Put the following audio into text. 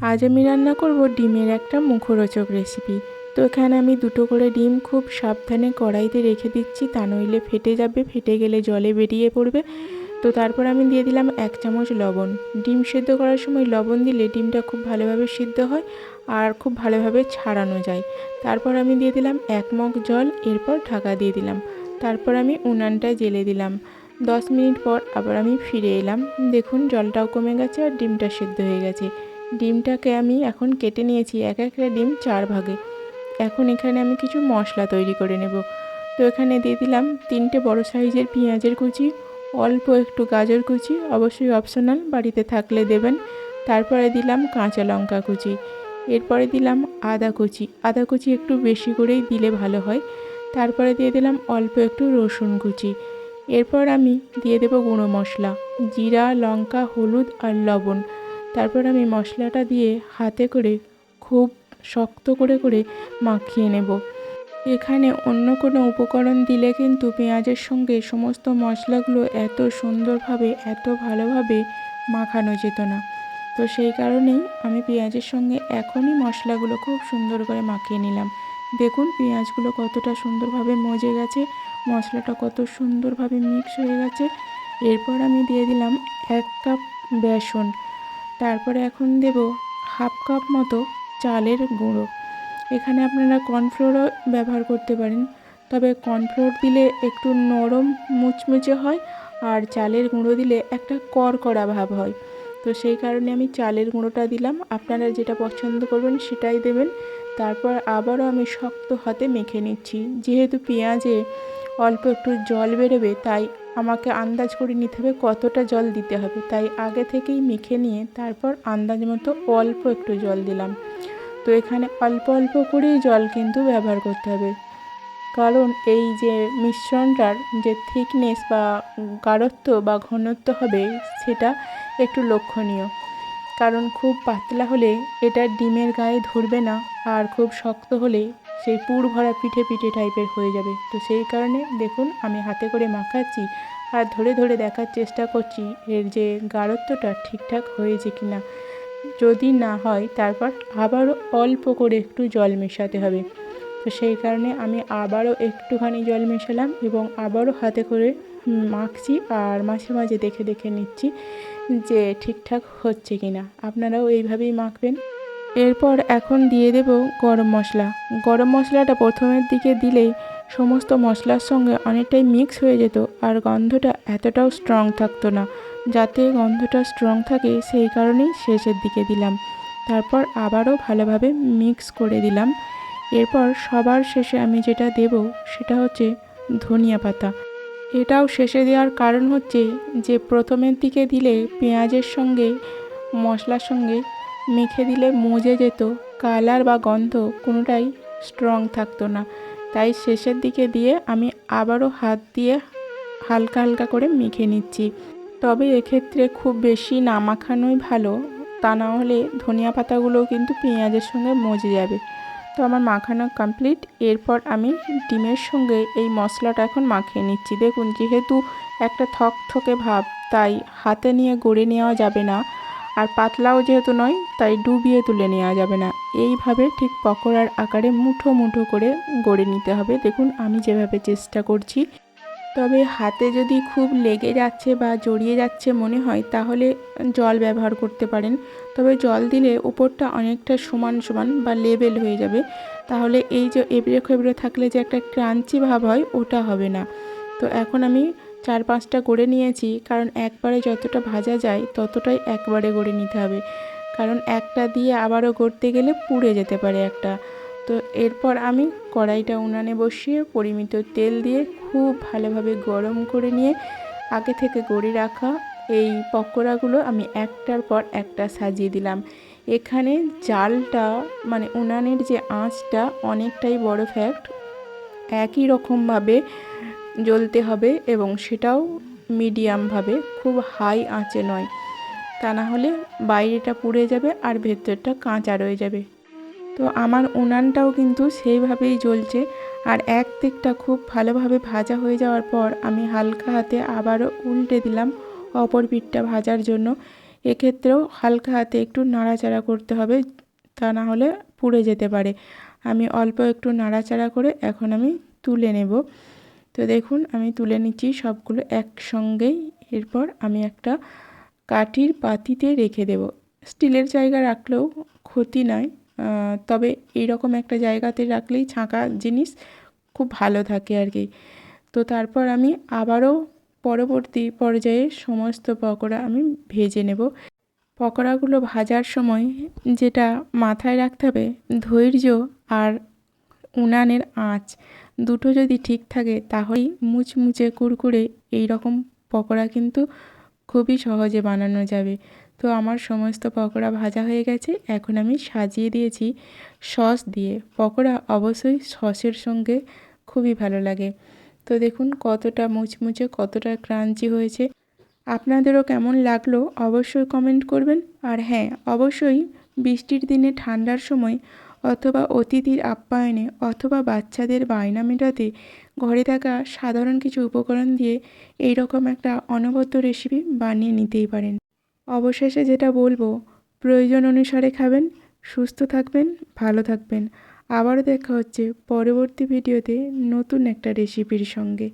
আজ আমি রান্না করব ডিমের একটা মুখরোচক রেসিপি তো এখানে আমি দুটো করে ডিম খুব সাবধানে কড়াইতে রেখে দিচ্ছি, তা নইলে ফেটে যাবে, ফেটে গেলে জলে বেরিয়ে পড়বে। তো তারপর আমি দিয়ে দিলাম এক চামচ লবণ। ডিম সেদ্ধ করার সময় লবণ দিলে ডিমটা খুব ভালোভাবে সিদ্ধ হয় আর খুব ভালোভাবে ছাড়ানো যায়। তারপর আমি দিয়ে দিলাম এক মগ জল, এরপর ঢাকা দিয়ে দিলাম। তারপর আমি উনানটা জেলে দিলাম। দশ মিনিট পর আবার আমি ফিরে এলাম। দেখুন, জলটাও কমে গেছে আর ডিমটা সেদ্ধ হয়ে গেছে। ডিমটাকে আমি এখন কেটে নিয়েছি, এক একটা ডিম চার ভাগে। এখন এখানে আমি কিছু মশলা তৈরি করে নেব। তো এখানে দিয়ে দিলাম তিনটে বড় সাইজের পেঁয়াজের কুচি, অল্প একটু গাজর কুচি, অবশ্যই অপশনাল বাড়িতে থাকলে দেবেন। তারপরে দিলাম কাঁচা লঙ্কা কুচি, এরপরে দিলাম আদা কুচি। আদা কুচি একটু বেশি করেই দিলে ভালো হয়। তারপরে দিয়ে দিলাম অল্প একটু রসুন কুচি। এরপর আমি দিয়ে দেবো গুঁড়ো মশলা, জিরা, লঙ্কা, হলুদ আর লবণ। তারপর আমি মশলাটা দিয়ে হাতে করে খুব শক্ত করে করে মাখিয়ে নেব। এখানে অন্য কোনো উপকরণ দিলে কিন্তু পেঁয়াজের সঙ্গে সমস্ত মশলাগুলো এত সুন্দরভাবে, এত ভালোভাবে মাখানো যেত না। তো সেই কারণেই আমি পেঁয়াজের সঙ্গে এখনই মশলাগুলো খুব সুন্দর করে মাখিয়ে নিলাম। দেখুন পেঁয়াজগুলো কতটা সুন্দরভাবে মজে গেছে, মশলাটা কত সুন্দরভাবে মিক্স হয়ে গেছে। এরপর আমি দিয়ে দিলাম এক কাপ বেসন। তারপরে এখন দেব হাফ কাপ মতো চালের গুঁড়ো। এখানে আপনারা কর্নফ্লোরও ব্যবহার করতে পারেন। তবে কর্নফ্লোর দিলে একটু নরম, মুচমুচে হয় আর চালের গুঁড়ো দিলে একটা কড়কড়া ভাব হয়। তো সেই কারণে আমি চালের গুঁড়োটা দিলাম। আপনারা যেটা পছন্দ করবেন সেটাই দেবেন। তারপর আবারও আমি শক্ত হাতে মেখে নিচ্ছি। যেহেতু পেঁয়াজে অল্প একটু জল বেরোবে, তাই আমাকে আন্দাজ করে নিতে হবে কতটা জল দিতে হবে। তাই আগে থেকেই মেখে নিয়ে তারপর আন্দাজ মতো অল্প একটু জল দিলাম। তো এখানে অল্প অল্প করেই জল কিন্তু ব্যবহার করতে হবে। কারণ এই যে মিশ্রণটার যে থিকনেস বা গাঢ়ত্ব বা ঘনত্ব হবে, সেটা একটু লক্ষণীয়। কারণ খুব পাতলা হলে এটা ডিমের গায়ে ধরবে না, আর খুব শক্ত হলে সেই পুর ভরা পিঠে পিঠে টাইপের হয়ে যাবে। তো সেই কারণে দেখুন, আমি হাতে করে মাখাচ্ছি আর ধরে ধরে দেখার চেষ্টা করছি এর যে গাঢ়ত্বটা ঠিকঠাক হয়েছে কি না যদি না হয়, তারপর আবারও অল্প করে একটু জল মেশাতে হবে। তো সেই কারণে আমি আবারও একটুখানি জল মেশালাম এবং আবারও হাতে করে মাখছি আর মাঝে মাঝে দেখে দেখে নিচ্ছি যে ঠিকঠাক হচ্ছে কি না আপনারাও এইভাবেই মাখবেন। এরপর এখন দিয়ে দেব গরম মশলা। গরম মশলাটা প্রথমের দিকে দিলেই সমস্ত মশলার সঙ্গে অনেকটাই মিক্স হয়ে যেত আর গন্ধটা এতটাও স্ট্রং থাকতো না। যাতে গন্ধটা স্ট্রং থাকে সেই কারণেই শেষের দিকে দিলাম। তারপর আবারও ভালোভাবে মিক্স করে দিলাম। এরপর সবার শেষে আমি যেটা দেব সেটা হচ্ছে ধনিয়া পাতা। এটাও শেষে দেওয়ার কারণ হচ্ছে যে প্রথমের দিকে দিলে পেঁয়াজের সঙ্গে মশলার সঙ্গে মেখে দিলে মজে যেত। কালার বা গন্ধ কোনোটাই স্ট্রং থাকতো না। তাই শেষের দিকে দিয়ে আমি আবারও হাত দিয়ে হালকা হালকা করে মেখে নিচ্ছি। তবে এক্ষেত্রে খুব বেশি না মাখানোই ভালো। তা না হলে ধনিয়া পাতাগুলোও কিন্তু পেঁয়াজের সঙ্গে মজে যাবে। তো আমার মাখানো কমপ্লিট এরপর আমি ডিমের সঙ্গে এই মশলাটা এখন মাখিয়ে নিচ্ছি। দেখুন, যেহেতু একটা থকথকে ভাব, তাই হাতে নিয়ে গড়ে নেওয়া যাবে না। আর পাতলাও যেহেতু নয়, তাই ডুবিয়ে তুলে নেওয়া যাবে না। এইভাবে ঠিক পকোড়ার আকারে মুঠো মুঠো করে গড়ে নিতে হবে। দেখুন, আমি যেভাবে চেষ্টা করছি। তবে হাতে যদি খুব লেগে যাচ্ছে বা জড়িয়ে যাচ্ছে মনে হয়, তাহলে জল ব্যবহার করতে পারেন। তবে জল দিলে উপরটা অনেকটা সমান সমান বা লেবেল হয়ে যাবে। তাহলে এই যে এবড়ে খেবড়ে থাকলে যে একটা ক্রাঞ্চি ভাব হয়, ওটা হবে না। তো এখন আমি চার পাঁচটা করে নিয়েছি, কারণ একবারে যতটা ভাজা যায় ততটাই একবারে গড়ে নিতে হবে। কারণ একটা দিয়ে আবারও গড়তে গেলে পুড়ে যেতে পারে একটা। তো এরপর আমি কড়াইটা উনানে বসিয়ে পরিমিত তেল দিয়ে খুব ভালোভাবে গরম করে নিয়ে আগে থেকে গড়ে রাখা এই পকোড়াগুলো আমি একটার পর একটা সাজিয়ে দিলাম। এখানে জালটা মানে উনানের যে আঁচটা অনেকটাই বড় ফ্যাক্ট একই রকমভাবে জ্বলতে হবে এবং সেটাও মিডিয়ামভাবে, খুব হাই আঁচে নয়। তা না হলে বাইরেটা পুড়ে যাবে আর ভেতরটা কাঁচা রয়ে যাবে। তো আমার উনানটাও কিন্তু সেইভাবেই জ্বলছে। আর এক দিকটা খুব ভালোভাবে ভাজা হয়ে যাওয়ার পর আমি হালকা হাতে আবারও উল্টে দিলাম অপর পিঠটা ভাজার জন্য। এক্ষেত্রেও হালকা হাতে একটু নাড়াচাড়া করতে হবে, তা না হলে পুড়ে যেতে পারে। আমি অল্প একটু নাড়াচাড়া করে এখন আমি তুলে নেব। তো দেখুন, আমি তুলে নিচ্ছি সবগুলো একসঙ্গেই। এরপর আমি একটা কাঠির পাতিতে রেখে দেব। স্টিলের জায়গা রাখলেও ক্ষতি নয় তবে এইরকম একটা জায়গাতে রাখলেই ছাঁকা জিনিস খুব ভালো থাকে আর কি। তো তারপর আমি আবারও পরবর্তী পর্যায়ে সমস্ত পকোড়া আমি ভেজে নেব। পকোড়াগুলো ভাজার সময় যেটা মাথায় রাখতে হবে, ধৈর্য আর উনানের আঁচ দুটো যদি ঠিক থাকে তাহলেই মুচমুচে কুরকুরে এই রকম পকোড়া কিন্তু খুবই সহজে বানানো যাবে। তো আমার সমস্ত পকোড়া ভাজা হয়ে গেছে। এখন আমি সাজিয়ে দিয়েছি সস দিয়ে। পকোড়া অবশ্যই সসের সঙ্গে খুবই ভালো লাগে। তো দেখুন কতটা মুচমুচে, কতটা ক্রাঞ্চি হয়েছে। আপনাদেরও কেমন লাগল অবশ্যই কমেন্ট করবেন। আর হ্যাঁ অবশ্যই বৃষ্টির দিনে ঠান্ডার সময় অথবা অতিথির আপ্যায়নে অথবা বাচ্চাদের বায়না মেটাতে ঘরে থাকা সাধারণ কিছু উপকরণ দিয়ে এই রকম একটা অনবদ্য রেসিপি বানিয়ে নিতেই পারেন। অবশেষে যেটা বলব, প্রয়োজন অনুসারে খাবেন, সুস্থ থাকবেন, ভালো থাকবেন। আবারও দেখা হচ্ছে পরবর্তী ভিডিওতে নতুন একটা রেসিপির সঙ্গে।